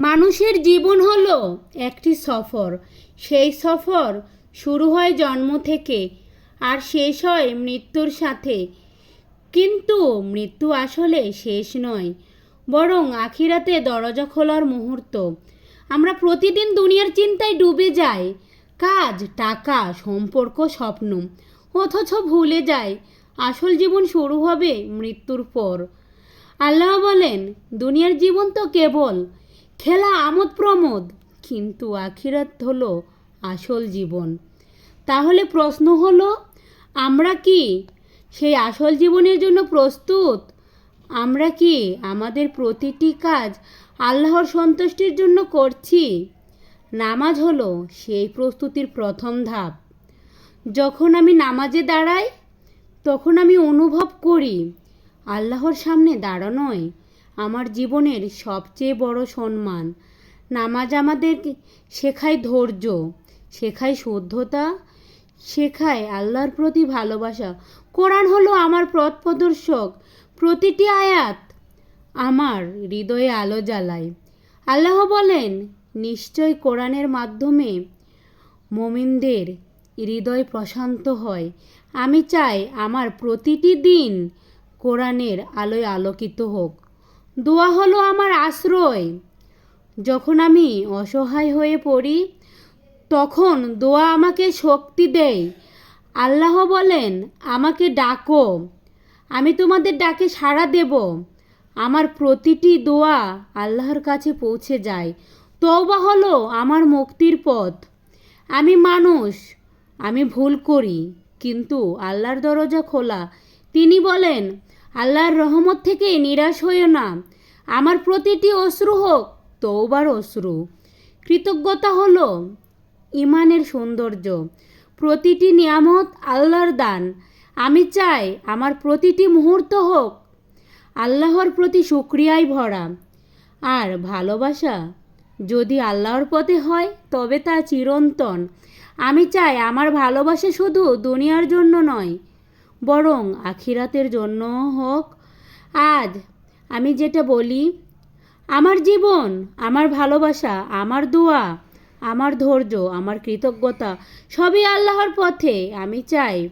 মানুষের জীবন হলো একটি সফর। সেই সফর শুরু হয় জন্ম থেকে আর শেষ হয় মৃত্যুর সাথে। কিন্তু মৃত্যু আসলে শেষ নয়, বরং আখিরাতে দরজা খোলার মুহূর্ত। আমরা প্রতিদিন দুনিয়ার চিন্তায় ডুবে যাই। কাজ, টাকা, সম্পর্ক, স্বপ্ন, অথচ ভুলে যায় আসল জীবন শুরু হবে মৃত্যুর পর। আল্লাহ বলেন, দুনিয়ার জীবন তো কেবল খেলা আমোদ প্রমোদ কিন্তু আখিরাত হলো আসল জীবন। তাহলে প্রশ্ন হলো, আমরা কি সেই আসল জীবনের জন্য প্রস্তুত? আমরা কি আমাদের প্রতিটি কাজ আল্লাহর সন্তুষ্টির জন্য করছি? নামাজ হলো সেই প্রস্তুতির প্রথম ধাপ। যখন আমি নামাজে দাঁড়াই, তখন আমি অনুভব করি, আল্লাহর সামনে দাঁড়ানোই আমার জীবনের সবচেয়ে বড় সম্মান। নামাজ আমাদেরকে শেখায় ধৈর্য, শেখায় শুদ্ধতা, শেখায় আল্লাহর প্রতি ভালোবাসা। কোরআন হলো আমার পথ প্রদর্শক। প্রতিটি আয়াত আমার হৃদয়ে আলো জ্বালায়। আল্লাহ বলেন, নিশ্চয় কোরআনের মাধ্যমে মোমিনদের হৃদয় প্রশান্ত হয়। আমি চাই আমার প্রতিটি দিন কোরআনের আলোয় আলোকিত হোক। দোয়া হলো আমার আশ্রয়। যখন আমি অসহায় হয়ে পড়ি, তখন দোয়া আমাকে শক্তি দেয়। আল্লাহ বলেন, আমাকে ডাকো, আমি তোমাদের ডাকে সাড়া দেব। আমার প্রতিটি দোয়া আল্লাহর কাছে পৌঁছে যায়। তওবা হলো আমার মুক্তির পথ। আমি মানুষ, আমি ভুল করি, কিন্তু আল্লাহর দরজা খোলা। তিনি বলেন আল্লাহর রহমত থেকে নিরাশ হইও না। আমার প্রতিটি অশ্রু হোক তৌবার অশ্রু। কৃতজ্ঞতা হলো ইমানের সৌন্দর্য। প্রতিটি নিয়ামত আল্লাহর দান। আমি চাই আমার প্রতিটি মুহূর্ত হোক আল্লাহর প্রতি শুক্রিয়ায় ভরা। আর ভালোবাসা যদি আল্লাহর পথে হয়, তবে তা চিরন্তন। আমি চাই আমার ভালোবাসা শুধু দুনিয়ার জন্য নয় বরং আখিরাতের জন্য হোক। আজ আমি যেটা বলি, আমার জীবন, আমার ভালোবাসা, আমার দোয়া, আমার ধৈর্য, আমার কৃতজ্ঞতা, সবই আল্লাহর পথে আমি চাই।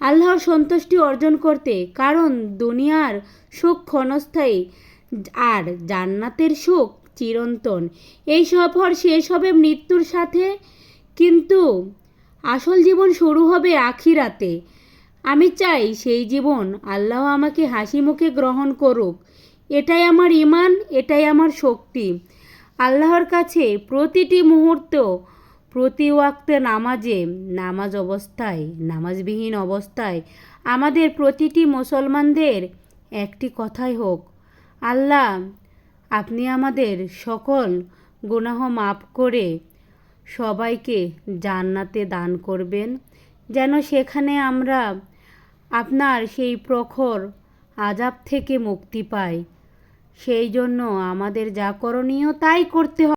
আল্লাহর সন্তুষ্টি অর্জন করতে, কারণ দুনিয়ার সুখ ক্ষণস্থায়ী আর জান্নাতের সুখ চিরন্তন। এই সফর শেষ হবে মৃত্যুর সাথে, কিন্তু আসল জীবন শুরু হবে আখিরাতে। আমি চাই সেই জীবন আল্লাহ আমাকে হাসি মুখে গ্রহণ করুক। এটাই আমার ইমান এটাই আমার শক্তি। আল্লাহর কাছে প্রতিটি মুহূর্ত, প্রতি ওয়াক্তে নামাজে, নামাজ অবস্থায়, নামাজবিহীন অবস্থায় আমাদের প্রতিটি মুসলমানদের একটি কথাই হোক, আল্লাহ, আপনি আমাদের সকল গুনাহ মাফ করে সবাইকে জান্নাতে দান করবেন। যেন সেখানে আমরা আপনার সেই প্রখর আজাব থেকে মুক্তি পায় সেই জন্য আমাদের যা করণীয় তাই করতে হবে।